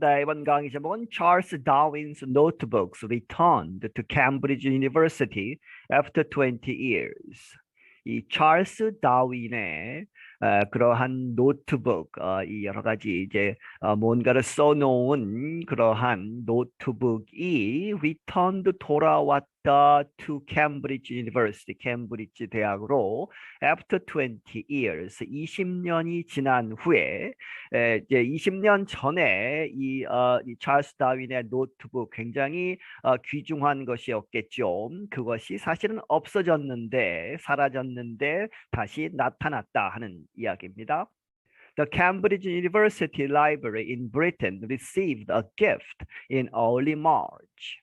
네, 이번 강의 제목은 Charles Darwin's notebooks returned to Cambridge University after 20 years. 이 찰스 다윈의 어, 그러한 노트북, 어, 이 여러 가지 이제 어, 뭔가를 써놓은 그러한 노트북이 returned 돌아왔 다 to Cambridge University, 캠브리지 대학으로 after 20 years, 20년이 지난 후에 에, 이제 20년 전에 이, 어, 이 찰스 다윈의 노트북 굉장히 어, 귀중한 것이었겠죠. 그것이 사실은 없어졌는데 사라졌는데 다시 나타났다 하는 이야기입니다. The Cambridge University Library in Britain received a gift in early March.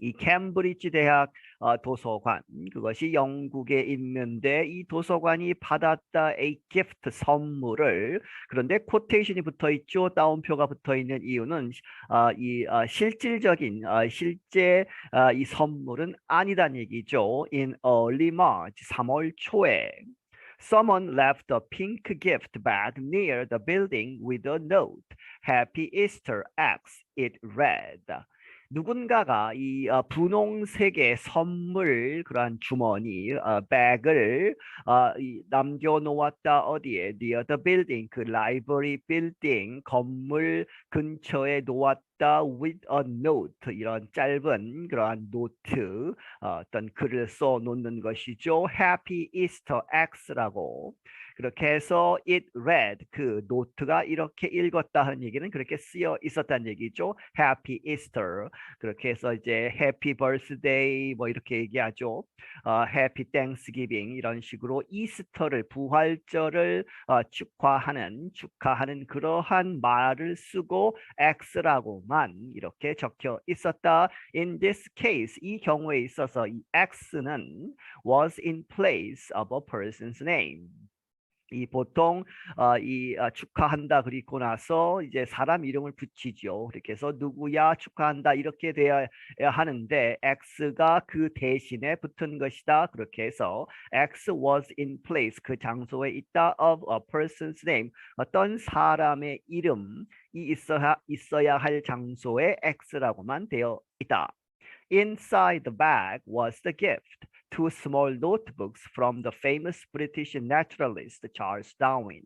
이 캠브리지 대학 어, 도서관 그것이 영국에 있는데 이 도서관이 받았다 a gift 선물을 그런데 코테이션이 붙어 있죠 따옴표가 붙어 있는 이유는 어, 이 어, 실질적인 어, 실제 어, 이 선물은 아니다는 얘기죠 in early March 3월 초에 Someone left a pink gift bag near the building with a note. Happy Easter X. It read. 누군가가 이 어, 분홍색의 선물 그러한 주머니 어, 백을 어, 이, 남겨놓았다 어디에? Near the building 그 라이브러리 빌딩 건물 근처에 놓았다 with a note 이런 짧은 그러한 노트 어, 어떤 글을 써 놓는 것이죠 Happy Easter X라고 그렇게 해서 it read 그 노트가 이렇게 읽었다 하는 얘기는 그렇게 쓰여 있었다는 얘기죠. Happy Easter 그렇게 해서 이제 Happy Birthday 뭐 이렇게 얘기하죠. 어, Happy Thanksgiving 이런 식으로 이스터를 부활절을 어, 축하하는 축하하는 그러한 말을 쓰고 X라고 만 이렇게 적혀 있었다. In this case 이 경우에 있어서 이 X는 was in place of a person's name. 이 보통 어, 이 어, 축하한다 그리고 나서 이제 사람 이름을 붙이죠. 그렇게 해서 누구야 축하한다 이렇게 돼야 하는데 X가 그 대신에 붙은 것이다. 그렇게 해서 X was in place 그 장소에 있다 of a person's name 어떤 사람의 이름이 있어야 있어야 할 장소에 X라고만 되어 있다. Inside the bag was the gift. Two small notebooks from the famous British naturalist Charles Darwin.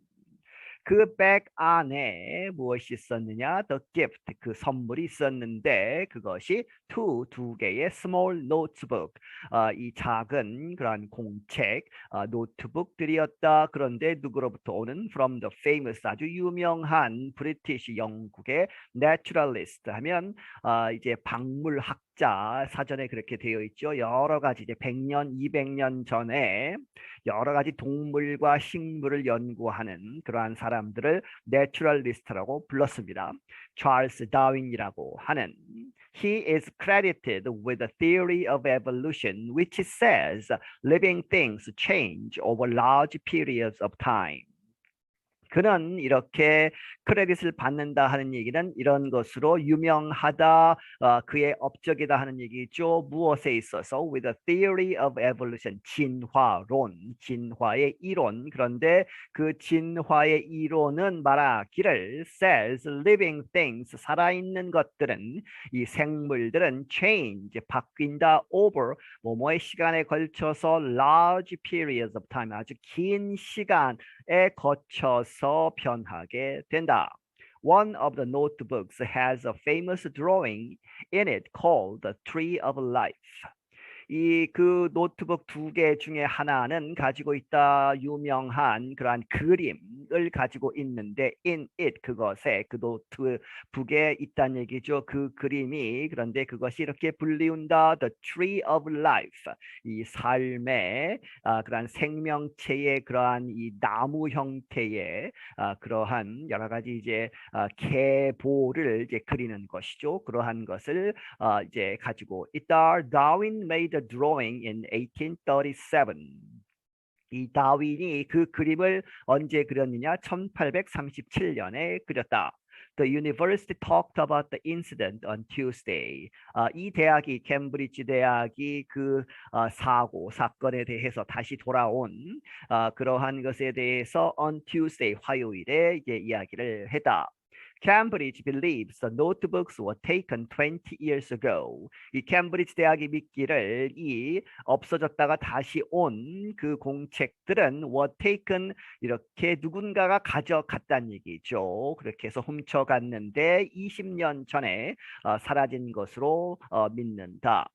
그 백 안에 무엇이 있었느냐? The gift, 그 선물이 있었는데 그것이 two, 두 개의 small notebook, 어, 이 작은 그러한 공책, 어, 노트북들이었다. 그런데 누구로부터 오는 from the famous, 아주 유명한 브리티시 영국의 naturalist 하면 어, 이제 박물학 자 사전에 그렇게 되어 있죠. 여러 가지 이제 100년, 200년 전에 여러 가지 동물과 식물을 연구하는 그러한 사람들을 내추럴리스트라고 불렀습니다. 찰스 다윈이라고 하는 He is credited with the theory of evolution which says living things change over large periods of time. 그는 이렇게 크레딧을 받는다 하는 얘기는 이런 것으로 유명하다 어, 그의 업적이다 하는 얘기죠. 무엇에 있어서? With the theory of evolution. 진화론. 진화의 이론. 그런데 그 진화의 이론은 말하기를 says living things 살아있는 것들은 이 생물들은 change 바뀐다 over 뭐뭐의 시간에 걸쳐서 large periods of time 아주 긴 시간 에 거쳐서 변하게 된다. One of the notebooks has a famous drawing in it called the Tree of Life. 이 그 노트북 두 개 중에 하나는 가지고 있다 유명한 그러한 그림을 가지고 있는데 in it 그것에 그 노트북에 있다는 얘기죠. 그 그림이 그런데 그것이 이렇게 불리운다 the tree of life 이 삶의 아, 그러한 생명체의 그러한 이 나무 형태의 아, 그러한 여러 가지 이제 아, 계보를 이제 그리는 것이죠. 그러한 것을 아, 이제 가지고 있다. Darwin made a drawing in 1837. 이 다윈이 그 그림을 언제 그렸느냐? 1837년에 그렸다. The university talked about the incident on Tuesday. 아, 이 대학이 캠브리지 대학이 그 아, 사고 사건에 대해서 다시 돌아온 아, 그러한 것에 대해서 on Tuesday 화요일에 이제 이야기를 했다. Cambridge believes the notebooks were taken 20 years ago. 이 캠브리지 대학이 믿기를 이 없어졌다가 다시 온 그 공책들은 were taken 이렇게 누군가가 가져갔다는 얘기죠. 그렇게 해서 훔쳐갔는데 20년 전에 어, 사라진 것으로 어, 믿는다.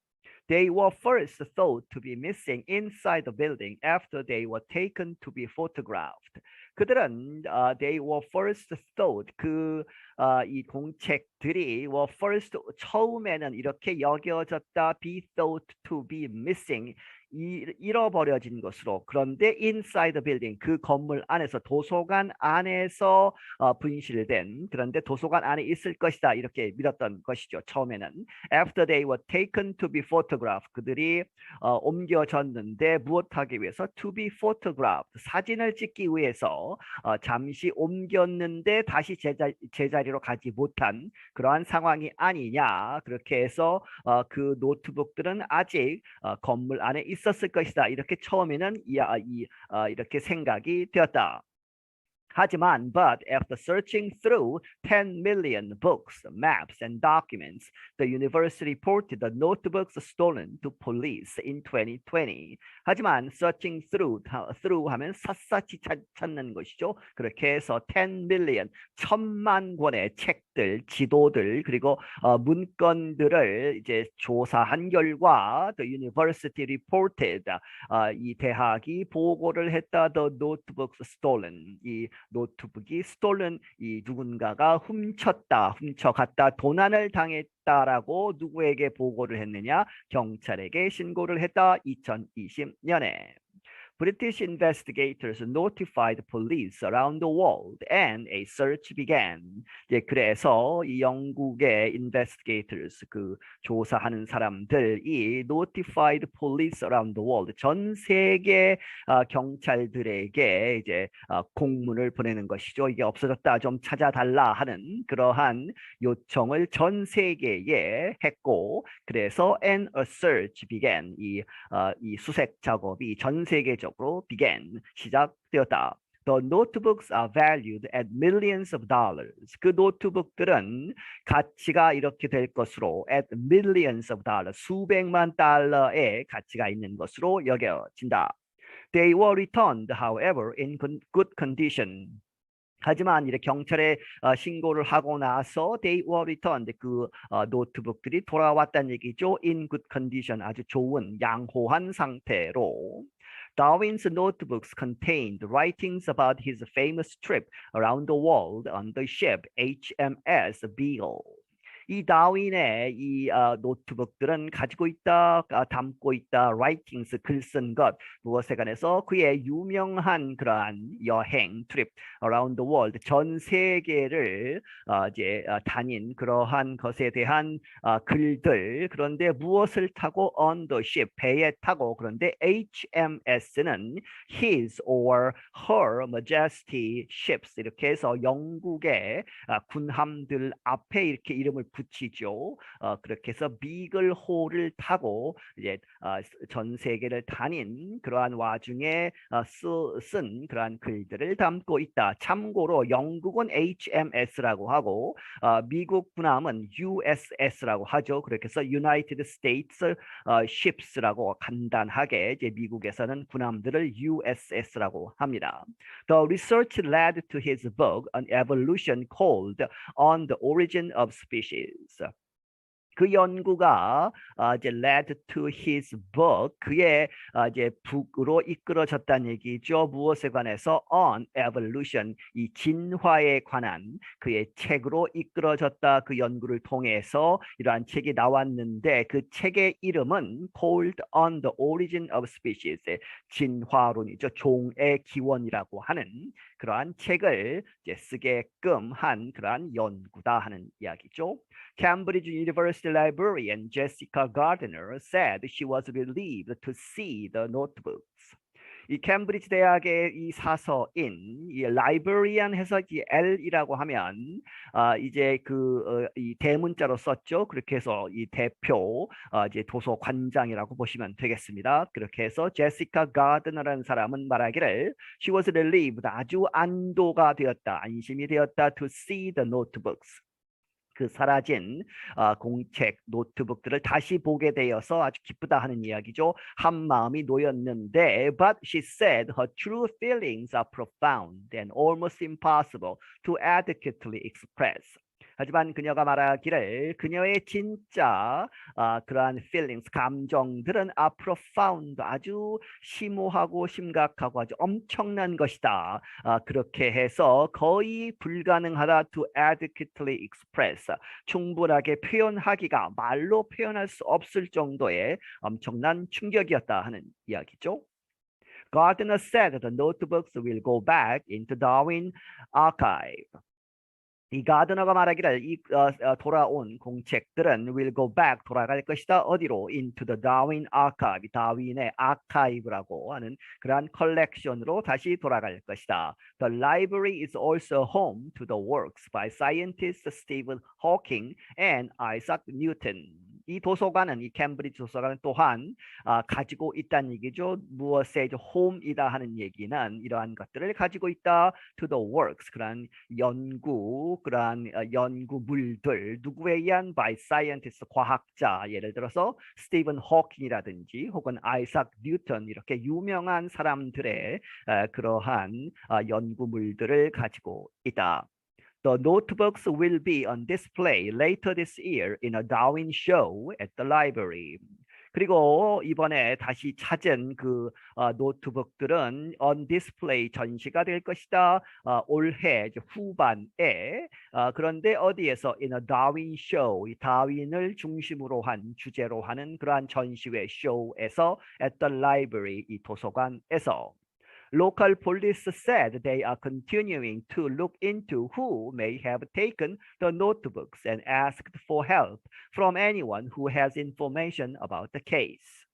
They were first thought to be missing inside the building after they were taken to be photographed. 그들은 uh, they were first thought 그 어, 이 공책들이 were first 처음에는 이렇게 여겨졌다 be thought to be missing 이, 잃어버려진 것으로. 그런데 the building 그 건물 안에서 도서관 안에서 어, 분실된 그런데 도서관 안에 있을 것이다. 이렇게 믿었던 것이죠 처음에는. After they were taken to be photographed 그들이 어, 옮겨졌는데 무엇하기 위해서? To be photographed 사진을 찍기 위해서 어, 잠시 옮겼는데 다시 제자, 제자리로 가지 못한 그러한 상황이 아니냐. 그렇게 해서 어, 그 노트북들은 아직 어, 건물 안에 있 었을 것이다 이렇게 처음에는 이, 아, 이 어, 이렇게 생각이 되었다. 하지만 but after searching through 10 million books, maps and documents, the university reported the notebooks stolen to police in 2020. 하지만 searching through through 하면 샅샅이 찾, 찾는 것이죠. 그렇게 해서 10 million 천만 권의 책들, 지도들 그리고 어, 문건들을 이제 조사한 결과 the university reported 어, 이 대학이 보고를 했다 the notebooks stolen 이 노트북이 stolen 이 누군가가 훔쳤다, 훔쳐갔다, 도난을 당했다라고 누구에게 보고를 했느냐? 경찰에게 신고를 했다. 2020년에. British investigators notified police around the world and a search began. 예, 그래서 이 영국의 investigators 그 조사하는 사람들이 notified police around the world 전 세계 어, 경찰들에게 이제 어, 공문을 보내는 것이죠. 이게 없어졌다 좀 찾아달라 하는 그러한 요청을 전 세계에 했고 그래서 and a search began 이, 어, 이 수색 작업이 전 세계적 본격적으로 began 시작되었다. The notebooks are valued at millions of dollars. 그 노트북들은 가치가 이렇게 될 것으로 at millions of dollars 수백만 달러의 가치가 있는 것으로 여겨진다. They were returned, however, in good condition. 하지만 이렇게 경찰에 어, 신고를 하고 나서 they were returned 그 어, 노트북들이 돌아왔다는 얘기죠. in good condition 아주 좋은 양호한 상태로. Darwin's notebooks contained writings about his famous trip around the world on the ship HMS Beagle. 이 다윈의 이 어, 노트북들은 가지고 있다, 어, 담고 있다, writings 글 쓴 것. 무엇에 관해서? 그의 유명한 그러한 여행 트립 around the world. 전 세계를 어, 이제 어, 다닌 그러한 것에 대한 어, 글들. 그런데 무엇을 타고? on the ship 배에 타고. 그런데 HMS는 his or her majesty ships 이렇게 해서 영국의 어, 군함들 앞에 이렇게 이름을 붙이죠. 어, 그렇게 해서 비글 호를 타고 이제 어, 전 세계를 다닌 그러한 와중에 어, 쓰, 쓴 그러한 글들을 담고 있다. 참고로 영국은 HMS라고 하고 어, 미국 군함은 USS라고 하죠. 그렇게 해서 United States 어, Ships라고 간단하게 이제 미국에서는 군함들을 USS라고 합니다. The research led to his book on evolution called On the Origin of Species. Is 그 연구가 어, 이제 led to his book 그의 어, 이제 북으로 이끌어졌다는 얘기죠. 무엇에 관해서 on evolution 이 진화에 관한 그의 책으로 이끌어졌다 그 연구를 통해서 이러한 책이 나왔는데 그 책의 이름은 called on the origin of species 진화론이죠. 종의 기원이라고 하는 그러한 책을 이제 쓰게끔 한 그러한 연구다 하는 이야기죠. Cambridge University librarian Jessica Gardner said she was relieved to see the notebooks. 이 캠브리지 대학의 이 사서인 이 라이브리안 해서 이 L이라고 하면 아 이제 그 이 대문자로 썼죠. 그렇게 해서 이 대표 아 이제 도서관장이라고 보시면 되겠습니다. 그렇게 해서 제시카 가드너라는 사람은 말하기를 she was relieved 아주 안도가 되었다. 안심이 되었다 to see the notebooks. 그 사라진 어, 공책 노트북들을 다시 보게 되어서 아주 기쁘다 하는 이야기죠. 한 마음이 놓였는데 but she said her true feelings are profound and almost impossible to adequately express. 하지만 그녀가 말하기를 그녀의 진짜 아, 그러한 feelings, 감정들은 are profound, 아주 심오하고 심각하고 아주 엄청난 것이다. 아, 그렇게 해서 거의 불가능하다 to adequately express, 충분하게 표현하기가 말로 표현할 수 없을 정도의 엄청난 충격이었다 하는 이야기죠. Gardner said the notebooks will go back into Darwin archive. 이 가드너가 말하기를 이 어, 어, 돌아온 공책들은 will go back 돌아갈 것이다 어디로 into the Darwin archive 다윈의 아카이브라고 하는 그러한 컬렉션으로 다시 돌아갈 것이다. The library is also home to the works by scientists Stephen Hawking and Isaac Newton. 이 도서관은 이 캠브리지 도서관은 또한 아, 가지고 있다는 얘기죠. 무엇의 홈이다 하는 얘기는 이러한 것들을 가지고 있다. To the works 그러한 연구 그러한 어, 연구물들 누구에 의한 by scientist 과학자 예를 들어서 스티븐 호킹이라든지 혹은 아이삭 뉴턴 이렇게 유명한 사람들의 어, 그러한 어, 연구물들을 가지고 있다. The notebooks will be on display later this year in a Darwin show at the library. 그리고 이번에 다시 찾은 그 어, 노트북들은 on display 전시가 될 것이다. 어, 올해 후반에 어, 그런데 어디에서 in a Darwin show 이 다윈을 중심으로 한 주제로 하는 그러한 전시회 쇼에서 at the library 이 도서관에서 Local police said they are continuing to look into who may have taken the notebooks and asked for help from anyone who has information about the case.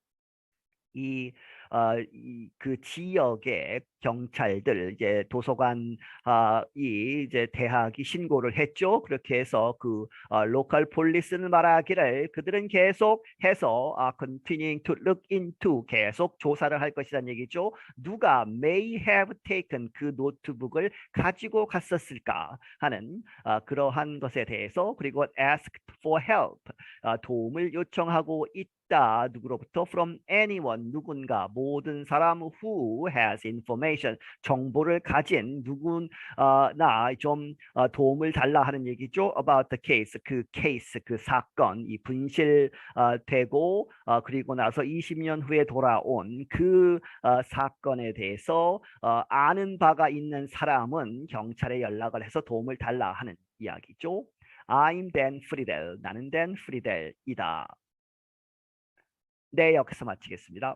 이, 어, 이, 그 지역의 경찰들 이제 도서관 아, 이 이제 대학이 신고를 했죠. 그렇게 해서 그 어, 로컬 폴리스는 말하기를 그들은 계속 해서 아, continuing to look into 계속 조사를 할 것이라는 얘기죠. 누가 may have taken 그 노트북을 가지고 갔었을까 하는 아, 그러한 것에 대해서 그리고 asked for help 아, 도움을 요청하고 있 있다. 누구로부터 from anyone 누군가 모든 사람 who has information 정보를 가진 누구나 좀 어, 도움을 달라 하는 얘기죠. about the case 그 케이스 그 사건 이 분실되고 어, 그리고 나서 20년 후에 돌아온 그 어, 사건에 대해서 아는 바가 있는 사람은 경찰에 연락을 해서 도움을 달라 하는 이야기죠. I'm Dan Friedel. 나는 Dan Friedel이다. 네, 여기서 마치겠습니다.